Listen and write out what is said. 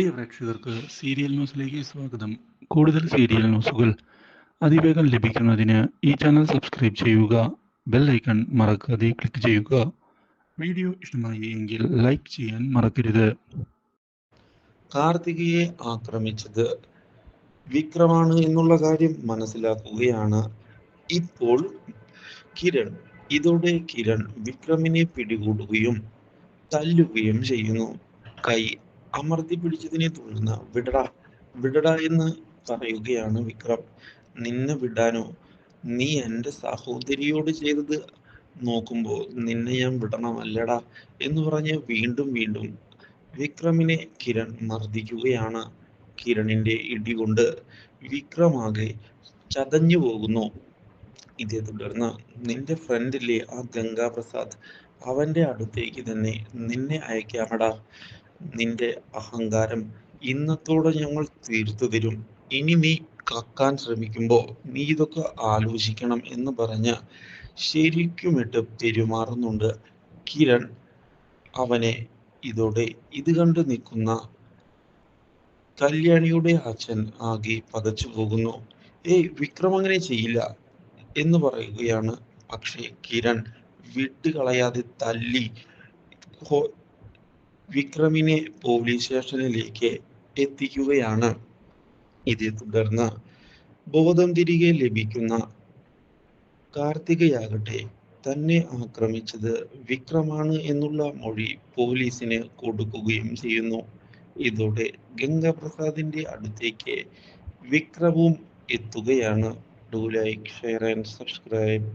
പ്രിയ പ്രേക്ഷകർക്ക് സീരിയൽ ന്യൂസിലേക്ക് സ്വാഗതം. കൂടുതൽ സീരിയൽ ന്യൂസുകൾ അതിവേഗം ലഭിക്കുന്നതിന് ഈ ചാനൽ സബ്സ്ക്രൈബ് ചെയ്യുക ബെൽ ഐക്കൺ മറക്കാതെ ക്ലിക്ക് ചെയ്യുക. വീഡിയോ ഇഷ്ടമായി എങ്കിൽ ലൈക്ക് ചെയ്യാൻ മറക്കരുത്. കാർത്തികയെ ആക്രമിച്ചത് വിക്രമാണ് എന്നുള്ള കാര്യം മനസ്സിലാക്കുകയാണ് ഇപ്പോൾ കിരൺ. ഇതോടെ കിരൺ വിക്രമിനെ പിടികൂടുകയും തല്ലുകയും ചെയ്യുന്നു. കൈ അമർത്തി പിടിച്ചതിനെ തുടർന്ന് വിടടാ വിടടാ എന്ന് പറയുകയാണ് വിക്രം. നിന്നെ വിടാനോ? നീ എന്റെ സഹോദരിയോട് ചെയ്തത് നോക്കുമ്പോൾ നിന്നെ ഞാൻ വിടണമല്ലടാ എന്ന് പറഞ്ഞ് വീണ്ടും വീണ്ടും വിക്രമിനെ കിരൺ മർദ്ദിക്കുകയാണ് കിരണിന്റെ ഇടികൊണ്ട് വിക്രമാകെ ചതഞ്ഞു പോകുന്നു. ഇതേ തുടർന്ന് നിന്റെ ഫ്രണ്ടിലെ ആ ഗംഗാപ്രസാദ്? അവന്റെ അടുത്തേക്ക് തന്നെ നിന്നെ അയക്കാമടാ. നിന്റെ അഹങ്കാരം ഇന്നത്തോടെ ഞങ്ങൾ തീർത്തു തരും. ഇനി നീ കക്കാൻ ശ്രമിക്കുമ്പോൾ നീ ഇതൊക്കെ ആലോചിക്കണം എന്ന് പറഞ്ഞ് ശരിക്കുമിട്ട് പെരുമാറുന്നുണ്ട് കിരൺ. അവനെ ഇതോടെ ഇത് കണ്ട് നിൽക്കുന്ന കല്യാണിയുടെ അച്ഛൻ ആകെ പതച്ചു പോകുന്നു. ഏയ് വിക്രം അങ്ങനെ ചെയ്യില്ല എന്ന് പറയുകയാണ് പക്ഷേ കിരൺ വിട്ടുകളയാതെ തല്ലി വിക്രമിനെ പോലീസ് സ്റ്റേഷനിലേക്ക് എത്തിക്കുകയാണ്. ഇതേ തുടർന്ന് ബോധം തിരികെ ലഭിക്കുന്ന കാർത്തികയാകട്ടെ തന്നെ ആക്രമിച്ചത് വിക്രമാണ് എന്നുള്ള മൊഴി പോലീസിന് കൊടുക്കുകയും ചെയ്യുന്നു. ഇതോടെ ഗംഗാപ്രസാദിന്റെ അടുത്തേക്ക് വിക്രവും എത്തുകയാണ്. Do like share and subscribe